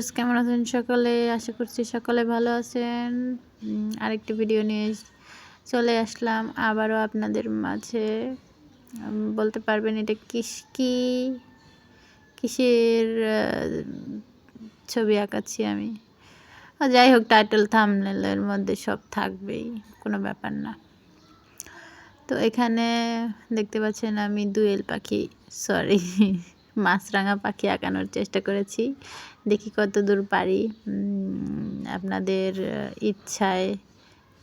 Viewers, কেমন আছেন সকলে? আশা করছি সকলে ভালো আছেন। আরেকটি ভিডিও নিয়ে চলে আসলাম আবারও আপনাদের মাঝে। বলতে পারবেন এটা কিস, কি কিসের ছবি আঁকাচ্ছি আমি? যাই হোক টাইটেল থামনেলের মধ্যে সব থাকবেই, কোনো ব্যাপার না। তো এখানে দেখতে পাচ্ছেন আমি দুয়েল পাখি সরি মাছরাঙা পাখি আঁকানোর চেষ্টা করেছি। দেখি কত দূর পারি আপনাদের ইচ্ছায়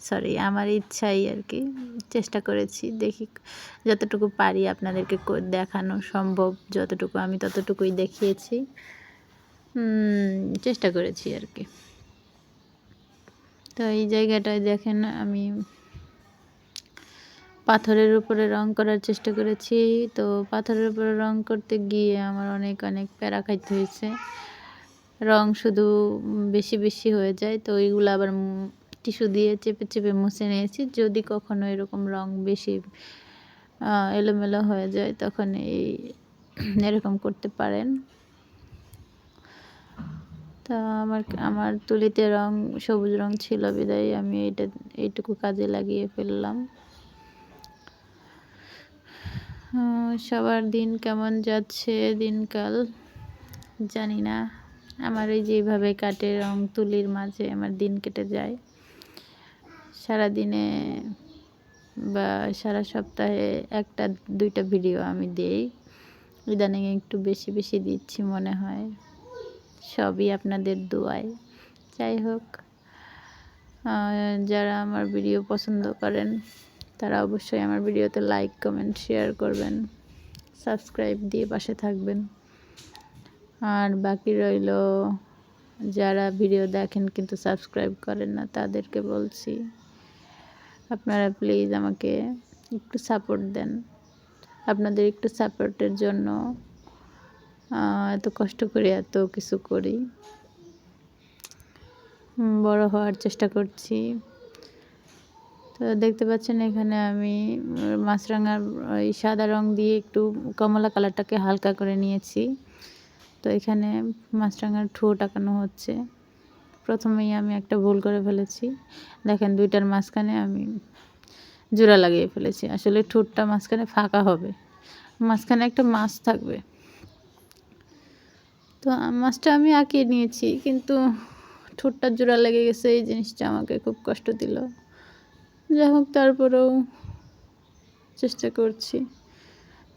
সরি আমার ইচ্ছাই আর কি চেষ্টা করেছি। দেখি যতটুকু পারি আপনাদেরকে দেখানো সম্ভব। যতটুকু আমি ততটুকুই দেখিয়েছি। চেষ্টা করেছি আর কি। তো এই জায়গাটায় দেখেন আমি পাথরের উপরে রং করার চেষ্টা করেছি। তো পাথরের উপরে রং করতে গিয়ে আমার অনেক অনেক প্যারা খাইতে হয়েছে রং শুধু বেশি বেশি হয়ে যায়। তো ওইগুলো আবার টিস্যু দিয়ে চেপে চেপে মুছে নিয়েছি। যদি কখনো এরকম রং বেশি এলোমেলো হয়ে যায়, তখন এই এরকম করতে পারেন। তা আমার আমার তুলিতে রং, সবুজ রং ছিল বিদায়। আমি এটা, এইটুকু কাজে লাগিয়ে ফেললাম। সবার দিন কেমন যাচ্ছে দিনকাল? জানি না। আমার এই যেভাবে কাটে রং তুলির মাঝে আমার দিন কেটে যায়। সারা দিনে বা সারা সপ্তাহে একটা, দুইটা ভিডিও আমি দিই। ইদানিং একটু বেশি বেশি দিচ্ছি মনে হয়। সবই আপনাদের দোয়ায়। যাই হোক যারা আমার ভিডিও পছন্দ করেন তারা অবশ্যই আমার ভিডিওতে লাইক কমেন্ট শেয়ার করবেন সাবস্ক্রাইব দিয়ে পাশে থাকবেন। আর বাকি রইল, যারা ভিডিও দেখেন কিন্তু সাবস্ক্রাইব করেন না, তাদেরকে বলছি, আপনারা প্লিজ আমাকে একটু সাপোর্ট দেন। আপনাদের একটু সাপোর্টের জন্য এত কষ্ট করে এত কিছু করি। বড় হওয়ার চেষ্টা করছি। তো দেখতে পাচ্ছেন এখানে আমি মাছরাঙার, ওই সাদা রং দিয়ে একটু কমলা কালারটাকে হালকা করে নিয়েছি। তো এখানে মাছরাঙার ঠোঁট আঁকানো হচ্ছে। প্রথমেই আমি একটা ভুল করে ফেলেছি। দেখেন দুইটার মাঝখানে আমি জোড়া লাগিয়ে ফেলেছি। আসলে ঠোঁটটা মাঝখানে ফাঁকা হবে। মাঝখানে একটা মাছ থাকবে। তো মাছটা আমি আঁকিয়ে নিয়েছি, কিন্তু ঠোঁটটা জোড়া লেগে গেছে, এই জিনিসটা আমাকে খুব কষ্ট দিল। যাই হোক, তারপরেও চেষ্টা করছি।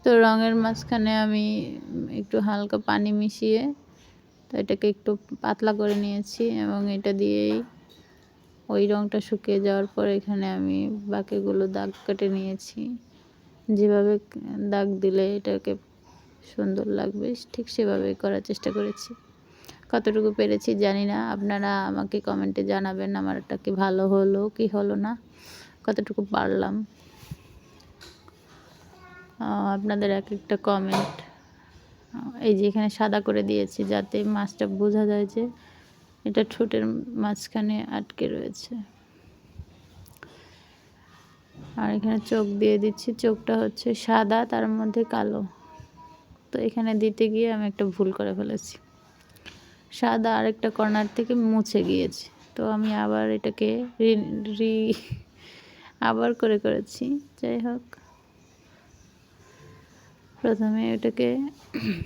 তো রঙের মাঝখানে আমি একটু হালকা পানি মিশিয়ে তো এটাকে একটু পাতলা করে নিয়েছি এবং এটা দিয়েই ওই রঙটা শুকিয়ে যাওয়ার পর এখানে আমি বাকিগুলো দাগ কেটে নিয়েছি। যেভাবে দাগ দিলে এটাকে সুন্দর লাগবে, ঠিক সেভাবে করার চেষ্টা করেছি। কতটুকু পেরেছি জানি না। আপনারা আমাকে কমেন্টে জানাবেন আমারটা কি ভালো হলো, কি হলো না। কতটুকু পারলাম? আপনাদের এক একটা কমেন্ট এই যে এখানে সাদা করে দিয়েছি যাতে মাছটা বোঝা যায় যে এটা ঠোঁটের মাঝখানে আটকে রয়েছে। আর এখানে চোখ দিয়ে দিচ্ছি, চোখটা হচ্ছে সাদা, তার মধ্যে কালো। তো এখানে দিতে গিয়ে আমি একটা ভুল করে ফেলেছি। সাদা আরেকটা কর্নার থেকে মুছে গিয়েছে। তো আমি আবার এটাকে রি- আবার করে করেছি। যাই হোক। প্রথমে এটাকে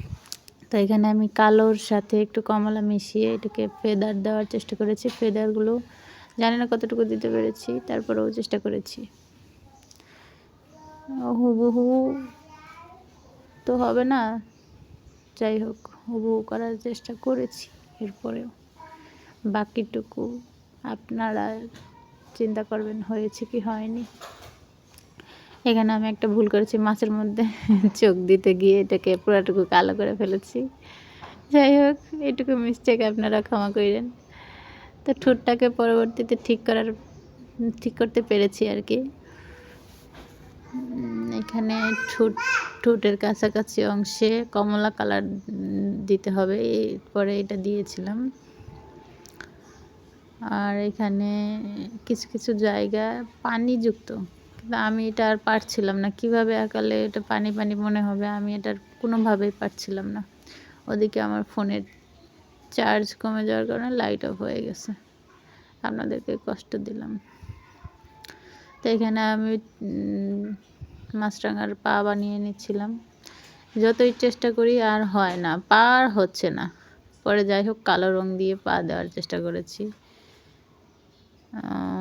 তো এখানে আমি কালোর সাথে একটু কমলা মিশিয়ে এটাকে ফেদার দেওয়ার চেষ্টা করেছি। ফেদারগুলো জানি না কতটুকু দিতে পেরেছি, তারপরেও চেষ্টা করেছি। হুবহু তো হবে না। যাই হোক, হুবহু করার চেষ্টা করেছি। এরপরেও বাকিটুকু আপনারা চিন্তা করবেন হয়েছে কি হয়নি। এখানে আমি একটা ভুল করেছি, মাছের মধ্যে চোখ দিতে গিয়ে এটাকে পুরাটুকু কালো করে ফেলেছি। যাই হোক এইটুকু মিস্টেক আপনারা ক্ষমা করেন তো ঠোঁটটাকে পরবর্তীতে ঠিক করার, ঠিক করতে পেরেছি আর কি। এখানে ঠোঁট, ঠোঁটের কাছাকাছি অংশে কমলা কালার দিতে হবে, এরপরে এটা দিয়েছিলাম। আর এখানে কিছু কিছু জায়গা পানিযুক্ত। কিন্তু আমি এটা আর পারছিলাম না। কীভাবে আঁকালে এটা পানি পানি মনে হবে? আমি এটার কোনোভাবেই পারছিলাম না। ওদিকে আমার ফোনের চার্জ কমে যাওয়ার কারণে লাইট অফ হয়ে গেছে। আপনাদেরকে কষ্ট দিলাম। তো এখানে আমি মাছরাঙার পা বানিয়ে নিচ্ছিলাম। যতই চেষ্টা করি আর হয় না পা আর হচ্ছে না। পরে যাই হোক, কালো রং দিয়ে পা দেওয়ার চেষ্টা করেছি। Um,